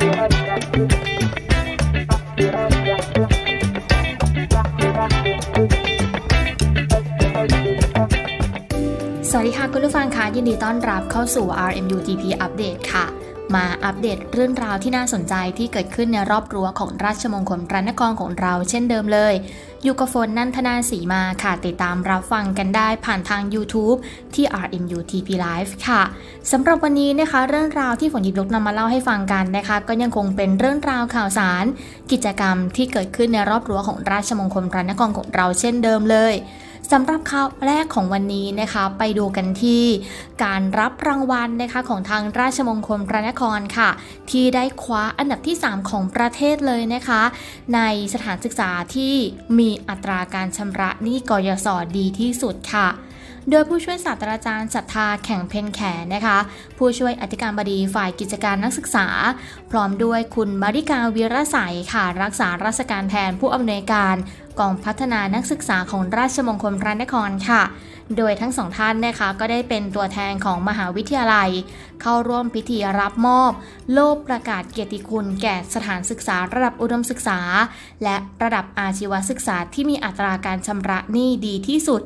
สวัสดีค่ะ คุณผู้ฟังคะยินดีต้อนรับเข้าสู่ RMU TP Update ค่ะ มาอัปเดตเรื่องราวที่น่าสนใจที่เกิดขึ้นในรอบรั้วของราชมงคลพระนครของเราเช่นเดิมเลย อยู่กับฝนนันทนาสีมาค่ะ ติดตามรับฟังกันได้ผ่านทาง YouTube ที่ RMU TP Live ค่ะสำหรับวันนี้นะคะเรื่องราวที่ฝนหยิบยกนำมาเล่าให้ฟังกันนะคะ ก็ยังคงเป็นเรื่องราวข่าวสาร กิจกรรมที่เกิดขึ้นในรอบรั้วของราชมงคลพระนครของเราเช่นเดิมเลย สำหรับข่าวแรกของวันนี้นะคะไปดูกันที่การรับรางวัลนะคะของทางราชมงคลพระนครค่ะ ที่ได้คว้าอันดับที่ 3 ของประเทศเลยนะคะ ในสถานศึกษาที่มีอัตราการชำระหนี้กยศดีที่สุดค่ะโดยผู้ช่วยศาสตราจารย์ศรัทธาแข่งเพนแขนะคะ ผู้ช่วยอธิการบดีฝ่ายกิจการนักศึกษา พร้อมด้วยคุณมาริกาวีระใสยค่ะ รักษาราชการแทนผู้อำนวยการกองพัฒนานักศึกษาของราชมงคลพระนครค่ะ โดยทั้งสองท่านนะคะก็ได้เป็นตัวแทนของมหาวิทยาลัย เข้าร่วมพิธีรับมอบ โล่ประกาศเกียรติคุณแก่สถานศึกษาระดับอุดมศึกษา และระดับอาชีวศึกษาที่มีอัตราการชำระหนี้ดีที่สุด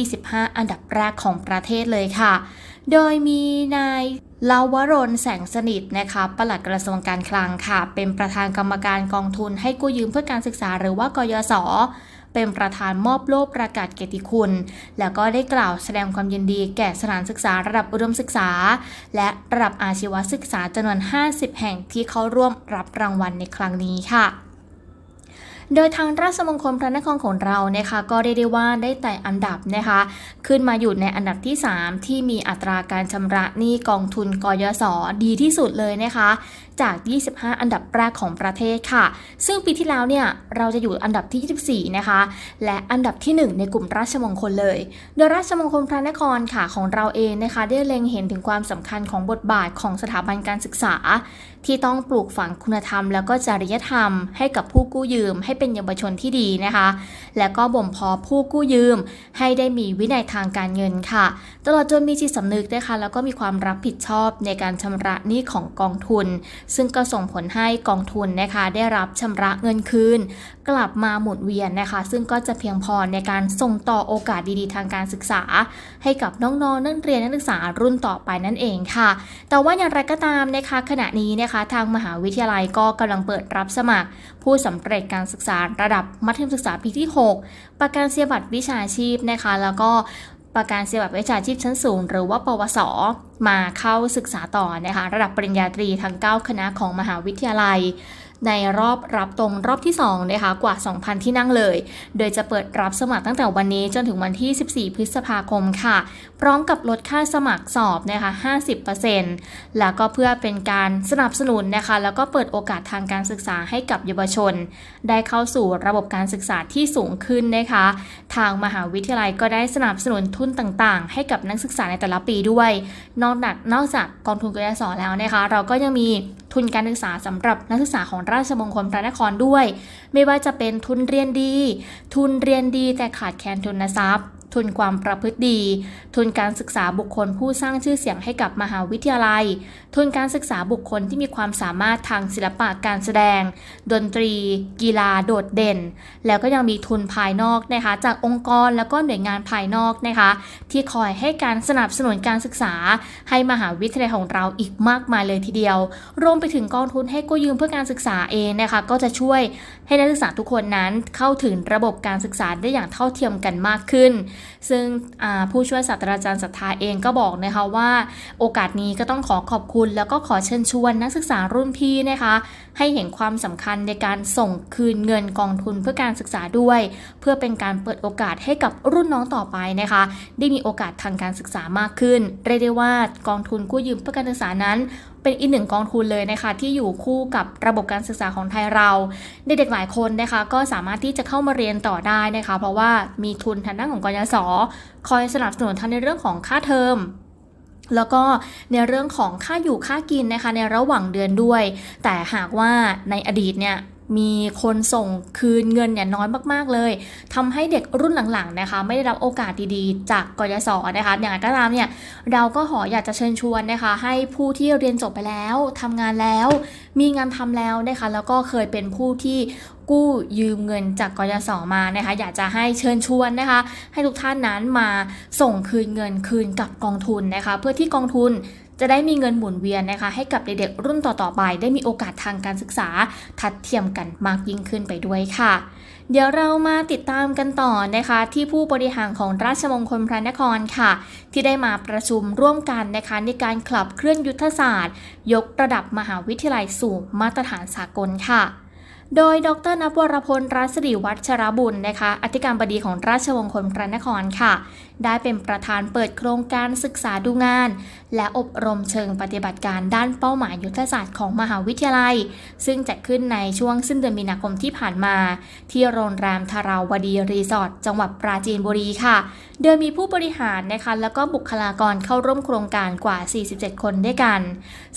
25 อันดับแรกของประเทศเลยค่ะ โดยมีนายลาวรนแสงสนิทนะคะปลัดกระทรวงการคลังค่ะ เป็นประธานกรรมการกองทุนให้กู้ยืมเพื่อการศึกษาหรือว่ากยศเป็นประธานมอบโล่ประกาศเกียรติคุณ แล้วก็ได้กล่าวแสดงความยินดีแก่สถานศึกษาระดับอุดมศึกษา และระดับอาชีวศึกษาจำนวน 50 แห่งที่เข้าร่วมรับรางวัลในครั้งนี้ค่ะ โดยทางราชมงคลพระนครของเรานะคะก็เรียกได้ว่าได้แต่อันดับนะคะขึ้นมาอยู่ในอันดับที่ 3 ที่มีอัตราการชำระหนี้กองทุนกยศดีที่สุดเลยนะคะ จาก 25 อันดับแรกของประเทศค่ะ ซึ่งปีที่แล้วเนี่ยเราจะอยู่อันดับที่ 24 นะคะ และอันดับที่ 1 ในกลุ่มราชมงคลเลย โดยราชมงคลพระนครค่ะของเราเองนะคะ ได้เล็งเห็นถึงความสำคัญของบทบาทของสถาบันการศึกษา ที่ต้องปลูกฝังคุณธรรม แล้วก็จริยธรรม ให้กับผู้กู้ยืม ให้เป็นเยาวชนที่ดีนะคะ และก็บ่มเพาะผู้กู้ยืม ให้ได้มีวินัยทางการเงินค่ะ ตลอดจนมีจิตสำนึกนะคะแล้วก็มีความรับผิดชอบในการชำระหนี้ของกองทุนซึ่งก็ส่งผลให้กองทุนนะคะได้รับชำระเงินคืน กลับมาหมุนเวียนนะคะ ซึ่งก็จะเพียงพอในการส่งต่อโอกาสดีๆ ทางการศึกษา ให้กับน้องๆนักเรียนนักศึกษารุ่นต่อไปนั่นเองค่ะ แต่ว่าอย่างไรก็ตามนะคะ ขณะนี้นะคะทางมหาวิทยาลัยก็กำลังเปิดรับสมัคร ผู้สำเร็จการศึกษาระดับมัธยมศึกษาปีที่ 6 ประกันเสียบัตรวิชาชีพนะคะ แล้วก็ ประกันเสียบัตรวิชาชีพชั้นสูง หรือว่าปวส มาเข้าศึกษาต่อนะคะ ระดับปริญญาตรีทั้ง 9 คณะของมหาวิทยาลัย ในรอบรับตรงรอบที่2นะคะกว่า 2,000 ที่นั่งเลย โดยจะเปิดรับสมัครตั้งแต่วันนี้จนถึงวันที่ 14 พฤษภาคมค่ะ พร้อมกับลดค่าสมัครสอบนะคะ 50%แล้วก็เพื่อเป็นการสนับสนุนนะคะ แล้วก็เปิดโอกาสทางการศึกษาให้กับเยาวชน ได้เข้าสู่ระบบการศึกษาที่สูงขึ้นนะคะ ทางมหาวิทยาลัยก็ได้สนับสนุนทุนต่างๆ ให้กับนักศึกษาในแต่ละปีด้วย นอกจากนอกจากกองทุนกยศแล้วนะคะ เราก็ยังมี ทุนการศึกษาสำหรับนักศึกษาของราชมงคลพระนครด้วย ไม่ว่าจะเป็นทุนเรียนดี ทุนเรียนดีแต่ขาดแคลนทุนทรัพย์ ทุนความประพฤติดี ทุนการศึกษาบุคคลผู้สร้างชื่อเสียงให้กับมหาวิทยาลัย ทุนการศึกษาบุคคลที่มีความสามารถทางศิลปะการแสดง ดนตรี กีฬาโดดเด่น แล้วก็ยังมีทุนภายนอกนะคะ จากองค์กรแล้วก็หน่วยงานภายนอกนะคะ ที่คอยให้การสนับสนุนการศึกษา ให้มหาวิทยาลัยของเราอีกมากมายเลยทีเดียว รวมไปถึงกองทุนให้กู้ยืมเพื่อการศึกษาเองนะคะ ก็จะช่วยให้นักศึกษาทุกคนนั้นเข้าถึงระบบการศึกษาได้อย่างเท่าเทียมกันมากขึ้นซึ่งผู้ช่วยศาสตราจารย์ศรัทธาเองก็บอกนะคะว่า โอกาสนี้ก็ต้องขอขอบคุณ แล้วก็ขอเชิญชวนนักศึกษารุ่นพี่นะคะ ให้เห็นความสำคัญในการส่งคืนเงินกองทุนเพื่อการศึกษาด้วย เพื่อเป็นการเปิดโอกาสให้กับรุ่นน้องต่อไปนะคะ ได้มีโอกาสทางการศึกษามากขึ้นเรียกได้ว่ากองทุนกู้ยืมเพื่อการศึกษานั้น เป็นอีกหนึ่งกองทุนเลยนะคะที่อยู่คู่กับระบบการศึกษาของไทยเรา เด็กๆหลายคนนะคะก็สามารถที่จะเข้ามาเรียนต่อได้นะคะ เพราะว่ามีทุนทางด้านของกยศคอยสนับสนุนทั้งในเรื่องของค่าเทอมแล้วก็ในเรื่องของค่าอยู่ค่ากินนะคะในระหว่างเดือนด้วย แต่หากว่าในอดีตเนี่ย มีคนส่งคืนเงินเนี่ยน้อยมากๆเลยทำให้เด็กรุ่นหลังๆนะคะ ไม่ได้รับโอกาสดีๆ จากกยศนะคะอย่างไรก็ตามเนี่ยเราก็ขออยากจะเชิญชวนนะคะ ให้ผู้ที่เรียนจบไปแล้วทำงานแล้ว มีงานทำแล้วนะคะ แล้วก็เคยเป็นผู้ที่กู้ยืมเงินจากกยศมานะคะ อยากจะให้เชิญชวนนะคะ ให้ทุกท่านนั้นมาส่งคืนเงินคืนกับกองทุนนะคะ เพื่อที่กองทุนจะได้มีเงินหมุนเวียนนะคะ ให้กับเด็กๆรุ่นต่อๆไป ได้มีโอกาสทางการศึกษาทัดเทียมกันมากยิ่งขึ้นไปด้วยค่ะ เดี๋ยวเรามาติดตามกันต่อนะคะ ที่ผู้บริหารของราชมงคลพระนครค่ะ ที่ได้มาประชุมร่วมกันนะคะในการขับเคลื่อนยุทธศาสตร์ ยกระดับมหาวิทยาลัยสู่มาตรฐานสากลค่ะโดย ดรนภวรพลรัศดีวัชรบุญนะคะ อธิการบดีของราชมงคลพระนครค่ะ ได้เป็นประธานเปิดโครงการศึกษาดูงาน และอบรมเชิงปฏิบัติการด้านเป้าหมายยุทธศาสตร์ของมหาวิทยาลัย ซึ่งจัดขึ้นในช่วงสิ้นเดือนมีนาคมที่ผ่านมา ที่โรงแรมทาราวดีรีสอร์ทจังหวัดปราจีนบุรีค่ะ โดยมีผู้บริหารนะคะแล้วก็บุคลากรเข้าร่วมโครงการกว่า 47 คนด้วยกัน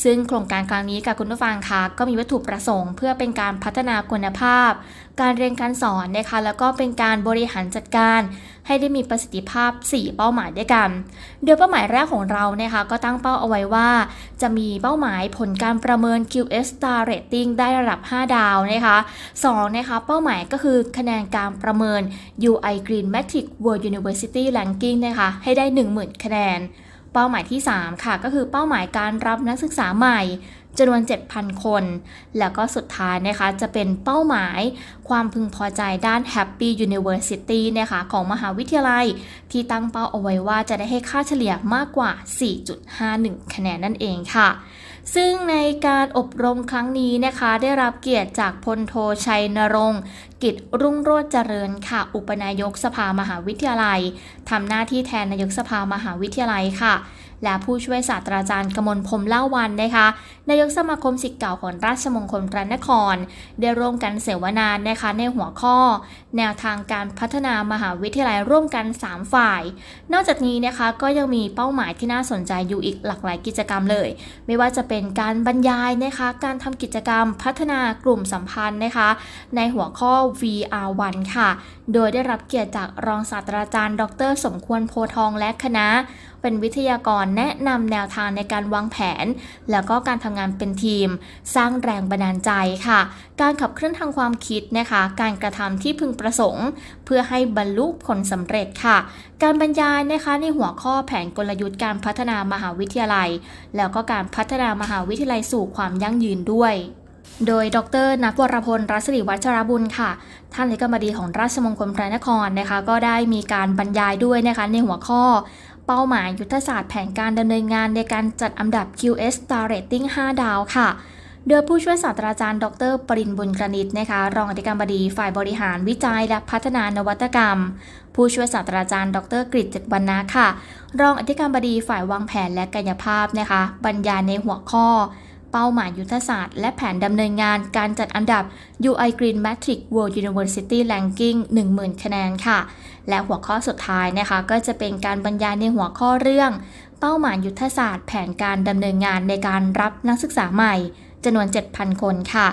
ซึ่งโครงการครั้งนี้ค่ะคุณผู้ฟังคะก็มีวัตถุประสงค์ เพื่อเป็นการพัฒนาคุณภาพ การเรียนการสอนนะคะแล้วก็เป็นการบริหารจัดการ ให้ได้มีประสิทธิภาพ 4 เป้าหมายด้วยกัน โดยเป้าหมายแรกของเรานะคะก็ตั้งเป้าเอาไว้ว่า จะมีเป้าหมายผลการประเมิน QS Star Rating ได้ระดับ 5 ดาวนะคะ2นะคะเป้าหมายก็คือคะแนนการประเมิน UI Green Matrix World University Ranking นะคะให้ได้ 10,000 คะแนนเป้าหมายที่ 3 ค่ะ ก็คือเป้าหมายการรับนักศึกษาใหม่ จำนวน 7,000 คน แล้วก็สุดท้ายนะคะจะเป็นเป้าหมายความพึงพอใจด้าน Happy University นะคะของมหาวิทยาลัย ที่ตั้งเป้าเอาไว้ว่าจะได้ให้ค่าเฉลี่ยมากกว่า 4.51 คะแนนนั่นเองค่ะ ซึ่งในการอบรมครั้งนี้นะคะ ได้รับเกียรติจากพลโทชัยนรงค์กิจรุ่งโรจน์เจริญค่ะ อุปนายกสภามหาวิทยาลัยทำหน้าที่แทนนายกสภามหาวิทยาลัยค่ะ และผู้ช่วยศาสตราจารย์กมลพรมเล่าวันนะคะนายกสมาคมศิษย์เก่าของราชมงคลพระนคร ได้ร่วมกันเสวนานะคะในหัวข้อ แนวทางการพัฒนามหาวิทยาลัยร่วมกัน 3 ฝ่าย นอกจากนี้นะคะก็ยังมีเป้าหมายที่น่าสนใจอยู่อีกหลากหลายกิจกรรมเลย ไม่ว่าจะเป็นการบรรยายนะคะการทำกิจกรรมพัฒนากลุ่มสัมพันธ์นะคะ ในหัวข้อ VR1 ค่ะ โดยได้รับเกียรติจากรองศาสตราจารย์ ดร สมควรโพทองและคณะ เป็นวิทยากรแนะนำแนวทางในการวางแผน แล้วก็การทำงานเป็นทีม สร้างแรงบันดาลใจค่ะ การขับเคลื่อนทางความคิดนะคะ การกระทำที่พึงประสงค์ เพื่อให้บรรลุผลสำเร็จค่ะ การบรรยายนะคะในหัวข้อแผนกลยุทธ์การพัฒนามหาวิทยาลัย แล้วก็การพัฒนามหาวิทยาลัยสู่ความยั่งยืนด้วยโดย ดรนักวรพล รัศดีวัชรบุญค่ะ ท่านเลขาบดีของราชมงคลพระนครนะคะ ก็ได้มีการบรรยายด้วยนะคะในหัวข้อ เป้าหมายยุทธศาสตร์แผนการดำเนินงานในการจัดอันดับ QS Star Rating 5 ดาวค่ะ โดยผู้ช่วยศาสตราจารย์ ดร ปรินบุญกรณิตนะคะ รองอธิการบดีฝ่ายบริหารวิจัยและพัฒนานวัตกรรม ผู้ช่วยศาสตราจารย์ ดรกฤษจิตวรรณาค่ะ รองอธิการบดีฝ่ายวางแผนและกายภาพนะคะ บรรยายในหัวข้อ เป้าหมายยุทธศาสตร์ และแผนดำเนินงานการจัดอันดับ UI Green Matrix World University Ranking 10,000 คะแนนค่ะ และหัวข้อสุดท้ายนะคะ ก็จะเป็นการบรรยายในหัวข้อเรื่อง เป้าหมายยุทธศาสตร์ แผนการดำเนินงานในการรับนักศึกษาใหม่จำนวน 7,000 คนค่ะ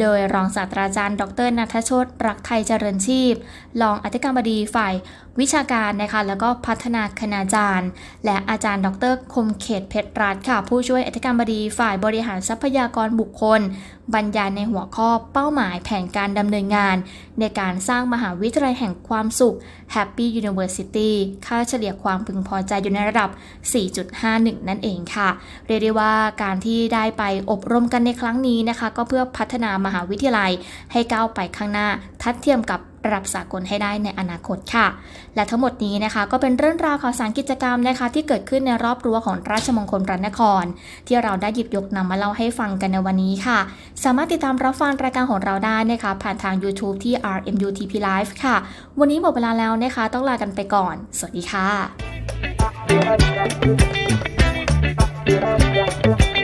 โดยรองศาสตราจารย์ ดรนัทชตรักไทยเจริญชีพ รองอธิการบดีฝ่ายวิชาการนะคะแล้วก็พัฒนาคณาจารย์ และอาจารย์ ดรคมเขตเพชรรัตน์ค่ะ ผู้ช่วยอธิการบดีฝ่ายบริหารทรัพยากรบุคคล บรรยายในหัวข้อเป้าหมายแผนการดำเนินงาน ในการสร้างมหาวิทยาลัยแห่งความสุข Happy University ค่าเฉลี่ยความพึงพอใจอยู่ในระดับ 4.51 นั่นเองค่ะ เรียกได้ว่าการที่ได้ไปอบรมกันในครั้งนี้นะคะ ก็เพื่อพัฒนามหาวิทยาลัยให้ก้าวไปข้างหน้าทัดเทียมกับระดับสากลให้ได้ในอนาคตค่ะ และทั้งหมดนี้นะคะ ก็เป็นเรื่องราวข่าวสารกิจกรรมนะคะ ที่เกิดขึ้นในรอบรั้วของราชมงคลพระนคร ที่เราได้หยิบยกนำมาเล่าให้ฟังกันในวันนี้ค่ะ สามารถติดตามรับฟังรายการของเราได้นะคะ ผ่านทาง YouTube ที่ RMUTP Live ค่ะ วันนี้หมดเวลาแล้วนะคะ ต้องลากันไปก่อน สวัสดีค่ะ